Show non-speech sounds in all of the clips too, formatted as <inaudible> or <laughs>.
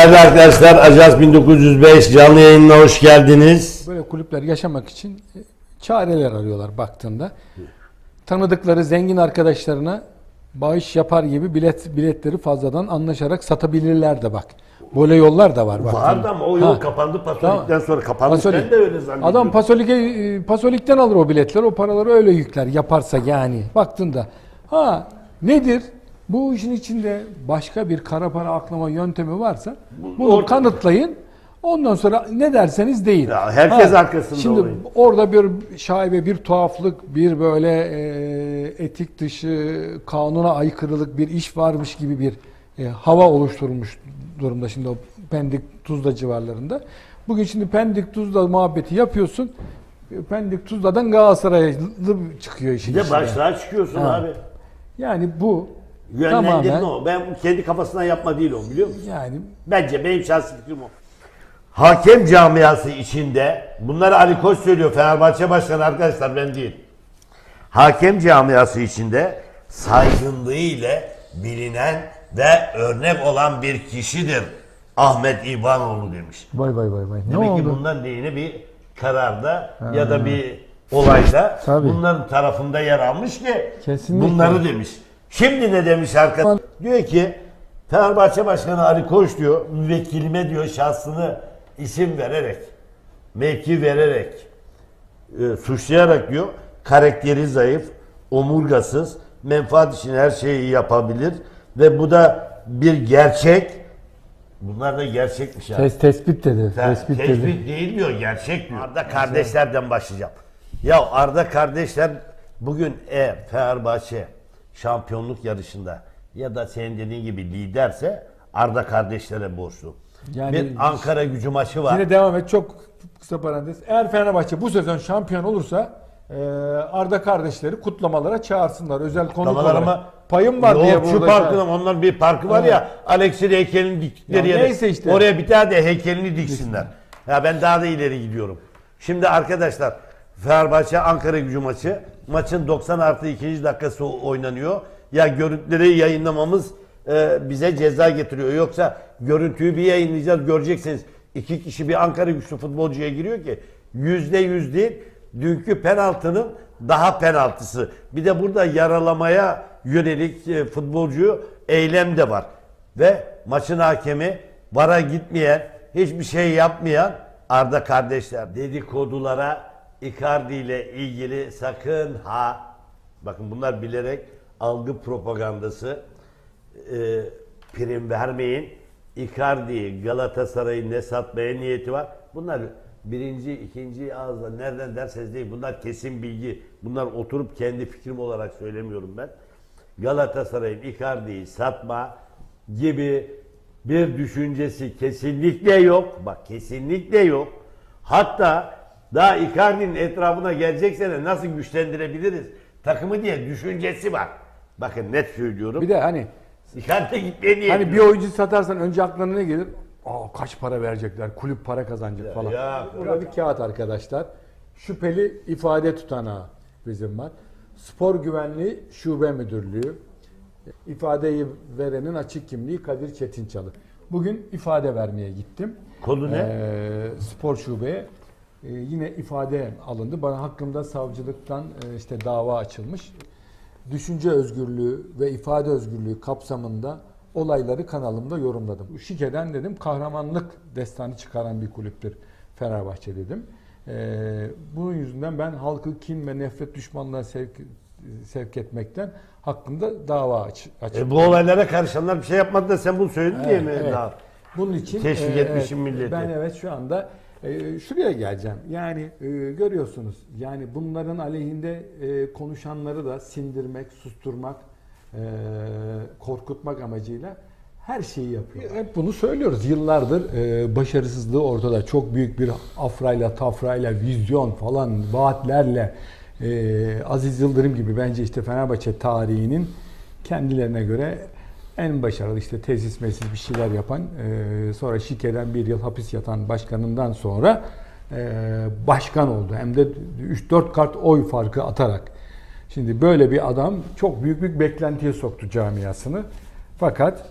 Değerli arkadaşlar Ajans 1905 canlı yayınına hoş geldiniz. Böyle kulüpler yaşamak için e, çareler arıyorlar baktığında. Tanıdıkları zengin arkadaşlarına bağış yapar gibi bilet biletleri fazladan anlaşarak satabilirler de bak. Böyle yollar da var. baktığında. Vardı ama o yol Ha. kapandı Pasolik'ten Tamam. sonra kapanmış. Pasolik. Ben de öyle zannediyorum. Adam Pasolik'e e, Pasolik'ten alır o biletleri. O paraları öyle yükler yaparsa yani. Baktığında. Ha nedir? Bu işin içinde başka bir kara para aklama yöntemi varsa bunu orada- kanıtlayın. Ondan sonra ne derseniz deyin. Ya herkes arkasında Şimdi olayın. orada bir şaibe, bir tuhaflık, bir böyle e, etik dışı, kanuna aykırılık bir iş varmış gibi bir e, hava oluşturmuş durumda şimdi o Pendik Tuzla civarlarında. Bugün şimdi Pendik Tuzla muhabbeti yapıyorsun. Pendik Tuzla'dan Galatasaraylı çıkıyor işin Bir de başlığa çıkıyorsun Ha. abi. Yani bu Yönlendirme tamamen o. Ben kendi kafasından yapma değil o biliyor musun? yani Bence benim şahsi fikrim o. Hakem camiası içinde bunları Ali Koç söylüyor Fenerbahçe Başkanı arkadaşlar ben değil. Hakem camiası içinde saygınlığı ile bilinen ve örnek olan bir kişidir. Ahmet İbanoğlu demiş. vay vay vay vay. Ne Demek ki oldu? bundan yine bir kararda ya da bir olayda Tabii. bunların tarafında yer almış ki Kesinlikle. bunları demiş. Şimdi ne demiş arkadaş? Diyor ki Fenerbahçe Başkanı Ali Koç diyor müvekkilime diyor şahsını isim vererek mevki vererek e, suçlayarak diyor karakteri zayıf, omurgasız, menfaat için her şeyi yapabilir ve bu da bir gerçek. Bunlar da gerçekmiş yani. Tes, tespit dedi. Tespit, tespit dedi. değil diyor, gerçek diyor. Arda kardeşlerden başlayacağım. Ya Arda kardeşler bugün e Fenerbahçe şampiyonluk yarışında ya da senin dediğin gibi liderse Arda kardeşlere borçlu. Yani- bir Ankara gücü maçı var. Yine devam et. Çok kısa parantez. Eğer Fenerbahçe bu sezon şampiyon olursa e, Arda kardeşleri kutlamalara çağırsınlar. Özel konuk Kutlamalar olarak. ama Payım var diye şu burada. parkın onların bir parkı var ya Alex'in heykelini diktikleri Ya yere. işte. Oraya bir tane de heykelini diksinler. Ya ben daha da ileri gidiyorum. Şimdi arkadaşlar Fenerbahçe Ankara gücü maçı. Maçın 90 artı 2. dakikası oynanıyor. Ya görüntüleri yayınlamamız e, bize ceza getiriyor. Yoksa görüntüyü bir yayınlayacağız göreceksiniz. İki kişi bir Ankara güçlü futbolcuya giriyor ki yüzde yüz değil. Dünkü penaltının daha penaltısı. Bir de burada yaralamaya yönelik e, futbolcu eylem de var. Ve maçın hakemi vara gitmeyen, hiçbir şey yapmayan Arda kardeşler dedikodulara Icardi ile ilgili sakın ha bakın bunlar bilerek algı propagandası e, prim vermeyin. Icardi'yi Galatasaray'ın ne satmaya niyeti var. Bunlar birinci, ikinci ağızda nereden derseniz değil. Bunlar kesin bilgi. Bunlar oturup kendi fikrim olarak söylemiyorum ben. Galatasaray'ın Icardi'yi satma gibi bir düşüncesi kesinlikle yok. Bak kesinlikle yok. Hatta daha Icardi'nin etrafına gelecekse de nasıl güçlendirebiliriz takımı diye düşüncesi var. Bakın net söylüyorum. Bir de hani Icardi gitmeye niyetli. hani bir oyuncu satarsan önce aklına ne gelir? Aa kaç para verecekler? Kulüp para kazanacak falan. ya, Burada bir kağıt arkadaşlar. Şüpheli ifade tutanağı bizim var. Spor Güvenliği Şube Müdürlüğü. İfadeyi verenin açık kimliği Kadir Çetinçalı. Bugün ifade vermeye gittim. Konu ne? Ee, spor şubeye. Ee, yine ifade alındı. Bana hakkımda savcılıktan e, işte dava açılmış. Düşünce özgürlüğü ve ifade özgürlüğü kapsamında olayları kanalımda yorumladım. Şike'den dedim kahramanlık destanı çıkaran bir kulüptür Fenerbahçe dedim. Ee, bunun yüzünden ben halkı kin ve nefret düşmanlığa sevk, sevk etmekten hakkında dava aç, açtım. E bu olaylara karışanlar bir şey yapmadı da sen bunu söyledin diye mi? Evet. Daha? Bunun için Teşvik e, etmişim evet, milleti. Ben evet şu anda e, şuraya geleceğim. Yani e, görüyorsunuz. Yani bunların aleyhinde e, konuşanları da sindirmek, susturmak, e, korkutmak amacıyla her şeyi yapıyor. Hep bunu söylüyoruz. Yıllardır başarısızlığı ortada. Çok büyük bir afrayla, tafrayla, vizyon falan, vaatlerle Aziz Yıldırım gibi bence işte Fenerbahçe tarihinin kendilerine göre en başarılı işte tesis mesis bir şeyler yapan e, sonra şikeden bir yıl hapis yatan başkanından sonra e, başkan oldu. Hem de 3-4 kart oy farkı atarak. Şimdi böyle bir adam çok büyük bir beklentiye soktu camiasını. Fakat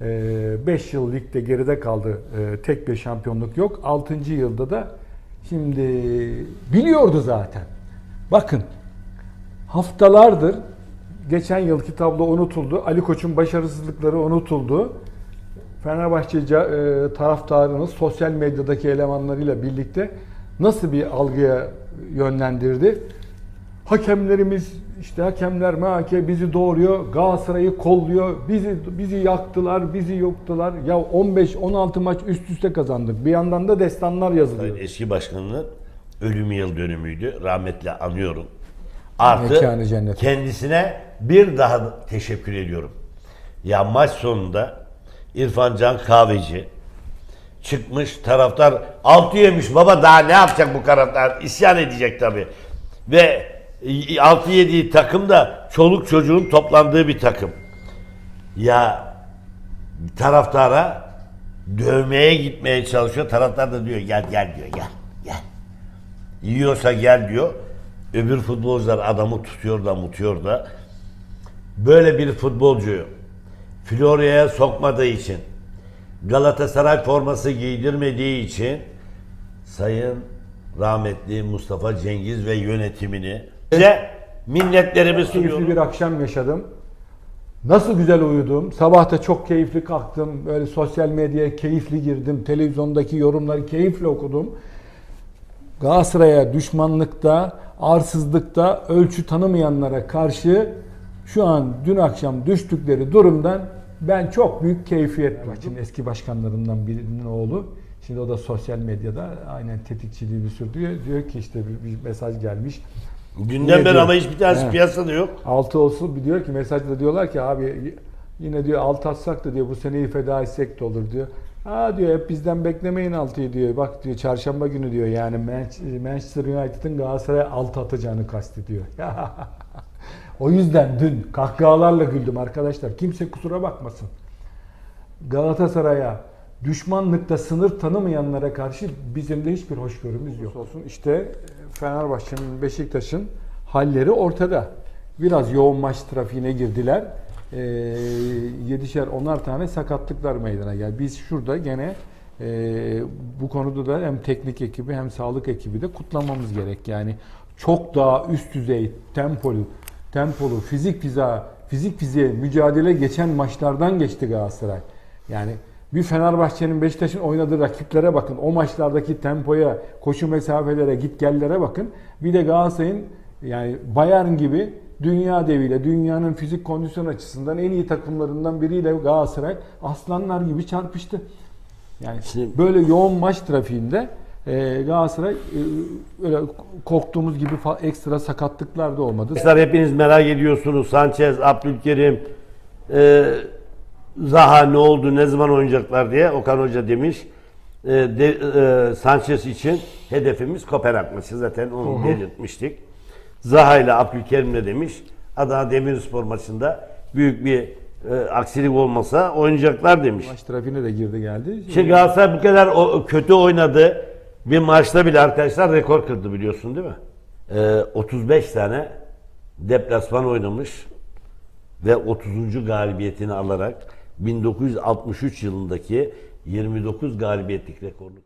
5 yıl ligde geride kaldı. E, tek bir şampiyonluk yok. 6. yılda da şimdi biliyordu zaten. Bakın haftalardır geçen yılki tablo unutuldu. Ali Koç'un başarısızlıkları unutuldu. Fenerbahçe e, taraftarını sosyal medyadaki elemanlarıyla birlikte nasıl bir algıya yönlendirdi? Hakemlerimiz işte hakemler MHK bizi doğuruyor, Galatasaray'ı kolluyor, bizi bizi yaktılar, bizi yoktular. Ya 15-16 maç üst üste kazandık. Bir yandan da destanlar yazılıyor. Eski başkanının ölüm yıl dönümüydü. Rahmetle anıyorum. Artı kendisine bir daha teşekkür ediyorum. Ya maç sonunda İrfan Can Kahveci çıkmış taraftar altı yemiş. Baba daha ne yapacak bu taraftar? İsyan edecek tabi ve 6 yediği takım da çoluk çocuğun toplandığı bir takım. Ya taraftara dövmeye gitmeye çalışıyor. Taraftar da diyor gel gel diyor. Gel gel. Yiyorsa gel diyor öbür futbolcular adamı tutuyor da mutuyor da böyle bir futbolcuyu Florya'ya sokmadığı için Galatasaray forması giydirmediği için Sayın rahmetli Mustafa Cengiz ve yönetimini size minnetlerimi Keyifli sunuyorum. bir akşam yaşadım. Nasıl güzel uyudum. Sabah da çok keyifli kalktım. Böyle sosyal medyaya keyifli girdim. Televizyondaki yorumları keyifle okudum. Galatasaray'a düşmanlıkta, arsızlıkta ölçü tanımayanlara karşı şu an dün akşam düştükleri durumdan ben çok büyük keyfiyet Maçın eski başkanlarından birinin oğlu. Şimdi o da sosyal medyada aynen tetikçiliği bir sürdürüyor. Diyor ki işte bir, bir mesaj gelmiş. Günden beri ama hiçbir tanesi piyasada yok. Altı olsun diyor ki mesajda diyorlar ki abi yine diyor altı atsak da diyor bu seneyi feda etsek de olur diyor. Ha diyor hep bizden beklemeyin altıyı diyor. Bak diyor çarşamba günü diyor yani Man- Manchester United'ın Galatasaray'a altı atacağını kastediyor. <laughs> o yüzden dün kahkahalarla güldüm arkadaşlar. Kimse kusura bakmasın. Galatasaray'a düşmanlıkta sınır tanımayanlara karşı bizim de hiçbir hoşgörümüz yok. Olsun işte Fenerbahçe'nin Beşiktaş'ın halleri ortada. Biraz yoğun maç trafiğine girdiler. Ee, yedişer onar tane sakatlıklar meydana geldi. Biz şurada gene e, bu konuda da hem teknik ekibi hem sağlık ekibi de kutlamamız gerek. Yani çok daha üst düzey tempolu, tempolu, fizik fiza, fizik fiziğe mücadele geçen maçlardan geçti Galatasaray. Yani bir Fenerbahçe'nin Beşiktaş'ın oynadığı rakiplere bakın. O maçlardaki tempoya, koşu mesafelere, gitgellere bakın. Bir de Galatasaray'ın yani Bayern gibi dünya deviyle, dünyanın fizik kondisyon açısından en iyi takımlarından biriyle Galatasaray aslanlar gibi çarpıştı. Yani Şimdi- böyle yoğun maç trafiğinde e, Galatasaray e, öyle korktuğumuz gibi ekstra sakatlıklar da olmadı. Arkadaşlar hepiniz merak ediyorsunuz. Sanchez, Abdülkerim, e, Zaha ne oldu, ne zaman oynayacaklar diye Okan Hoca demiş. E, de, e, Sanchez için hedefimiz Kopenhag maçı zaten onu belirtmiştik. Zaha ile Abdülkerim de demiş. Adana Demirspor maçında büyük bir e, aksilik olmasa oynayacaklar demiş. Maç trafiğine de girdi geldi. Şimdi Galatasaray bu kadar o, kötü oynadı. Bir maçta bile arkadaşlar rekor kırdı biliyorsun değil mi? Ee, 35 tane deplasman oynamış ve 30. galibiyetini alarak 1963 yılındaki 29 galibiyetlik rekorunu